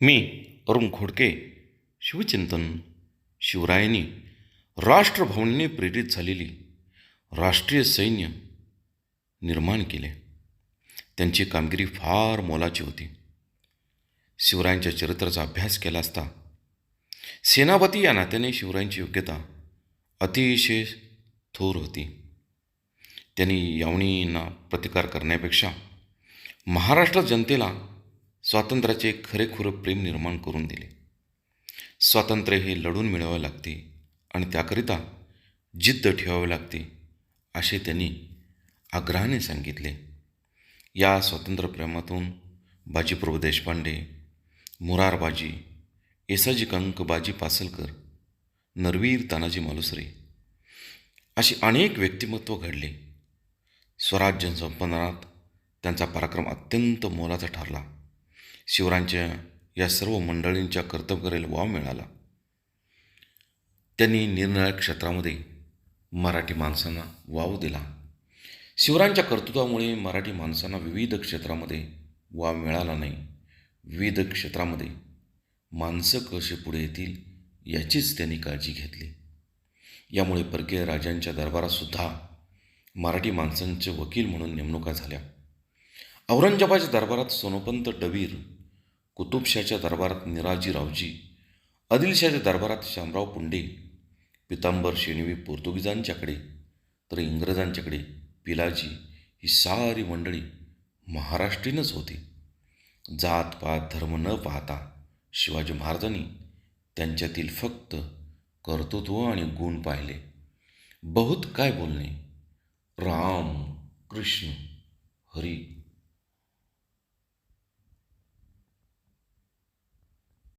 मी अरुण खोडके शिवचिंतन शिवरायांनी राष्ट्रभावनेने प्रेरित झालेली राष्ट्रीय सैन्य निर्माण केले. त्यांची कामगिरी फार मोलाची होती. शिवरायांच्या चरित्राचा अभ्यास केला असता सेनापती या नात्याने शिवरायांची योग्यता अतिशय थोर होती. त्यांनी यावणींना प्रतिकार करण्यापेक्षा महाराष्ट्र जनतेला स्वातंत्र्याचे खरेखुरं प्रेम निर्माण करून दिले. स्वातंत्र्य हे लढून मिळवावे लागते आणि त्याकरिता जिद्द ठेवावी लागते असे त्यांनी आग्रहाने सांगितले. या स्वातंत्र्यप्रेमातून बाजीप्रभू देशपांडे मुरारबाजी येसाजी कंक बाजी पासलकर नरवीर तानाजी मालुसरे अशी अनेक व्यक्तिमत्व घडले. स्वराज्य संपादनात त्यांचा पराक्रम अत्यंत मोलाचा ठरला. शिवरायांच्या या सर्व मंडळींच्या कर्तव्याला वाव मिळाला. त्यांनी निरनिराळ्या क्षेत्रामध्ये मराठी माणसांना वाव दिला. शिवरायांच्या कर्तृत्वामुळे मराठी माणसांना विविध क्षेत्रामध्ये वाव मिळाला नाही. विविध क्षेत्रामध्ये माणसं कसे पुढे येतील याचीच त्यांनी काळजी घेतली. यामुळे परकीय राजांच्या दरबारातसुद्धा मराठी माणसांचे वकील म्हणून नेमणुका झाल्या. औरंगजेबाच्या दरबारात सोनोपंत डबीर कुतुबशाच्या दरबारात निराजी रावजी आदिलशाच्या दरबारात शामराव पुंडे पितांबर शेणवी पोर्तुगीजांच्याकडे तर इंग्रजांच्याकडे पिलाजी ही सारी मंडळी महाराष्ट्रीयनच होती. जात पात धर्म न पाहता शिवाजी महाराजांनी त्यांच्यातील फक्त कर्तृत्व आणि गुण पाहिले. बहुत काय बोलणे? राम कृष्ण हरी